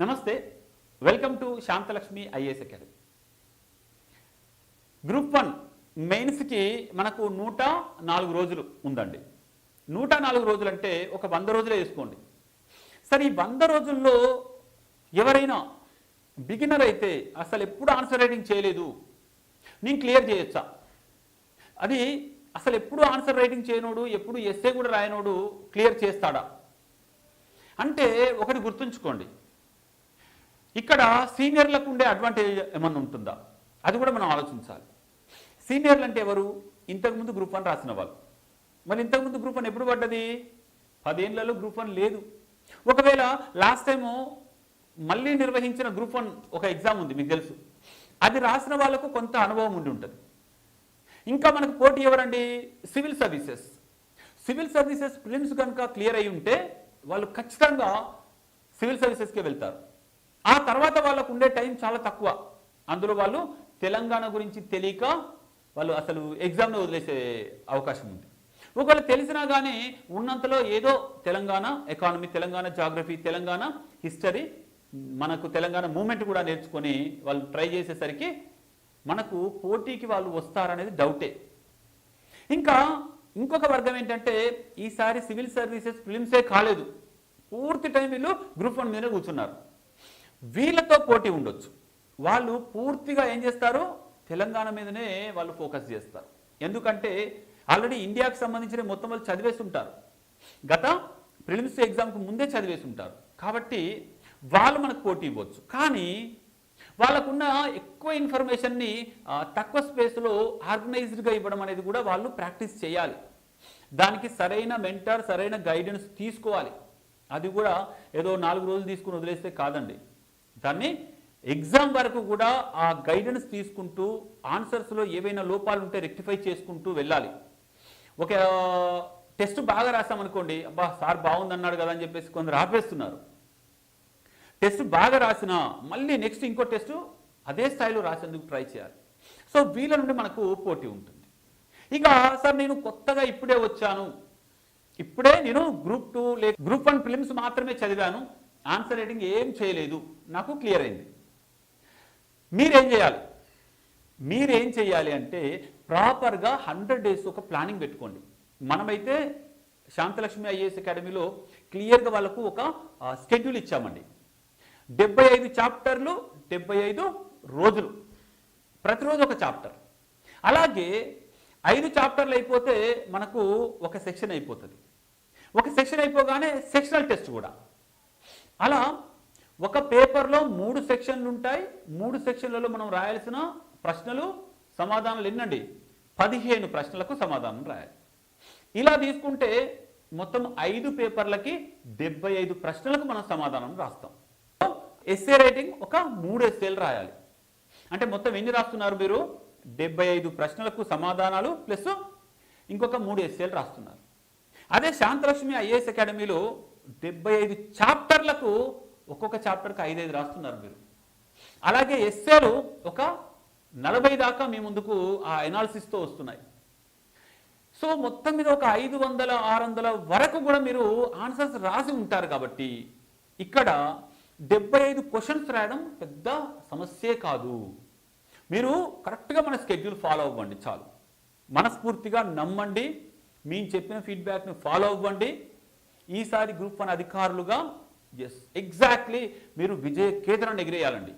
నమస్తే welcome to Shanthalakshmi IAS academy. Group one మెయిన్స్కి మనకు నూట నాలుగు రోజులు ఉందండి. నూట నాలుగు రోజులు అంటే ఒక వంద రోజులే వేసుకోండి. సరే ఈ వంద రోజుల్లో ఎవరైనా బిగినర్ అయితే అసలు ఎప్పుడు ఆన్సర్ రైటింగ్ చేయలేదు. నేను క్లియర్ చేయొచ్చా? అది అసలు ఎప్పుడు ఆన్సర్ రైటింగ్ చేయనోడు ఎప్పుడు ఎస్ఏ కూడా రాయనోడు క్లియర్ చేస్తాడా? అంటే ఒకటి గుర్తుంచుకోండి. ఇక్కడ సీనియర్లకు ఉండే అడ్వాంటేజ్ ఏమన్నా ఉంటుందా? అది కూడా మనం ఆలోచించాలి. సీనియర్లు అంటే ఎవరు ఇంతకుముందు గ్రూప్ వన్ రాసిన వాళ్ళు. మరి ఇంతకుముందు గ్రూప్ వన్ ఎప్పుడు పడ్డది? పదేళ్ళలో గ్రూప్ వన్ లేదు. ఒకవేళ లాస్ట్ టైము మళ్ళీ నిర్వహించిన గ్రూప్ వన్ ఒక ఎగ్జామ్ ఉంది మీకు తెలుసు. అది రాసిన వాళ్ళకు కొంత అనుభవం ఉండి ఉంటుంది. ఇంకా మనకు పోటీ ఎవరండి? Civil services. Civil services prelims కనుక క్లియర్ అయి ఉంటే వాళ్ళు ఖచ్చితంగా సివిల్ సర్వీసెస్కే వెళ్తారు. ఆ తర్వాత వాళ్ళకు ఉండే టైం చాలా తక్కువ. అందులో వాళ్ళు తెలంగాణ గురించి తెలియక వాళ్ళు అసలు ఎగ్జామ్ను వదిలేసే అవకాశం ఉంది. ఒకవేళ తెలిసినా కానీ ఉన్నంతలో ఏదో Telangana economy Telangana geography Telangana history మనకు తెలంగాణ మూమెంట్ కూడా నేర్చుకొని వాళ్ళు ట్రై చేసేసరికి మనకు పోటీకి వాళ్ళు వస్తారనేది డౌటే. ఇంకా ఇంకొక వర్గం ఏంటంటే ఈసారి సివిల్ సర్వీసెస్ ఫిలిమ్సే కాలేదు. పూర్తి టైం వీళ్ళు గ్రూప్ వన్ మీద కూర్చున్నారు. వీళ్ళతో పోటీ ఉండొచ్చు. వాళ్ళు పూర్తిగా ఏం చేస్తారు? తెలంగాణ మీదనే వాళ్ళు ఫోకస్ చేస్తారు. ఎందుకంటే ఆల్రెడీ ఇండియాకి సంబంధించిన మొత్తం వాళ్ళు చదివేసి ఉంటారు గత ప్రిలిమ్స్ ఎగ్జామ్కి ముందే చదివేసి ఉంటారు కాబట్టి వాళ్ళు మనకు పోటీ ఇవ్వచ్చు. కానీ వాళ్ళకున్న ఎక్కువ ఇన్ఫర్మేషన్ని తక్కువ స్పేస్లో ఆర్గనైజ్డ్గా ఇవ్వడం అనేది కూడా వాళ్ళు ప్రాక్టీస్ చేయాలి. దానికి సరైన మెంటర్ సరైన గైడెన్స్ తీసుకోవాలి. అది కూడా ఏదో నాలుగు రోజులు తీసుకుని వదిలేస్తే కాదండి. దాన్ని ఎగ్జామ్ వరకు కూడా ఆ గైడెన్స్ తీసుకుంటూ ఆన్సర్స్లో ఏవైనా లోపాలు ఉంటే రెక్టిఫై చేసుకుంటూ వెళ్ళాలి. ఒక టెస్ట్ బాగా రాసామనుకోండి అబ్బా సార్ బాగుందన్నాడు కదా అని చెప్పేసి కొందరు ఆపేస్తున్నారు. టెస్ట్ బాగా రాసినా మళ్ళీ నెక్స్ట్ ఇంకో టెస్ట్ అదే స్థాయిలో రాసేందుకు ట్రై చేయాలి. సో వీళ్ళ నుండి మనకు పోటీ ఉంటుంది. ఇక సార్ నేను కొత్తగా ఇప్పుడే వచ్చాను. ఇప్పుడే నేను గ్రూప్ టూ లే గ్రూప్ వన్ ఫిలిమ్స్ మాత్రమే చదివాను. ఆన్సర్ రైటింగ్ ఏం చేయలేదు. నాకు క్లియర్ అయింది. మీరేం చేయాలి? మీరేం చేయాలి అంటే ప్రాపర్గా హండ్రెడ్ డేస్ ఒక ప్లానింగ్ పెట్టుకోండి. మనమైతే శాంతలక్ష్మి ఐఏఎస్ అకాడమీలో క్లియర్గా వాళ్ళకు ఒక స్కెడ్యూల్ ఇచ్చామండి. డెబ్బై ఐదు చాప్టర్లు డెబ్బై ఐదు రోజులు. ప్రతిరోజు ఒక చాప్టర్ అలాగే ఐదు చాప్టర్లు అయిపోతే మనకు ఒక సెక్షన్ అయిపోతుంది. ఒక సెక్షన్ అయిపోగానే సెక్షనల్ టెస్ట్ కూడా. అలా ఒక పేపర్లో మూడు సెక్షన్లు ఉంటాయి. మూడు సెక్షన్లలో మనం రాయాల్సిన ప్రశ్నలు సమాధానాలు ఎన్నండి? పదిహేను ప్రశ్నలకు సమాధానం రాయాలి. ఇలా తీసుకుంటే మొత్తం ఐదు పేపర్లకి డెబ్బై ఐదు ప్రశ్నలకు మనం సమాధానం రాస్తాం. ఎస్ఏ రైటింగ్ ఒక మూడు ఎస్ఏలు రాయాలి. అంటే మొత్తం ఎన్ని రాస్తున్నారు మీరు? డెబ్బై ఐదు ప్రశ్నలకు సమాధానాలు ప్లస్ ఇంకొక మూడు ఎస్ఏలు రాస్తున్నారు. అదే శాంతలక్ష్మి ఐఏఎస్ అకాడమీలో డెబ్బై ఐదు చాప్టర్లకు ఒక్కొక్క చాప్టర్కి ఐదైదు రాస్తున్నారు మీరు. అలాగే ఎస్ఏలు ఒక నలభై దాకా మీ ముందుకు ఆ ఎనాలిసిస్తో వస్తున్నాయి. సో మొత్తం మీద ఒక ఐదు వందల ఆరు వందల వరకు కూడా మీరు ఆన్సర్స్ రాసి ఉంటారు కాబట్టి ఇక్కడ డెబ్బై ఐదు క్వశ్చన్స్ రాయడం పెద్ద సమస్యే కాదు. మీరు కరెక్ట్గా మన స్కెడ్యూల్ ఫాలో అవ్వండి చాలు. మనస్ఫూర్తిగా నమ్మండి. మేము చెప్పిన ఫీడ్బ్యాక్ని ఫాలో అవ్వండి. ఈసారి గ్రూప్ వన్ అధికారులుగా ఎస్ ఎగ్జాక్ట్లీ మీరు విజయ కేతనాన్ని ఎగిరేయాలండి.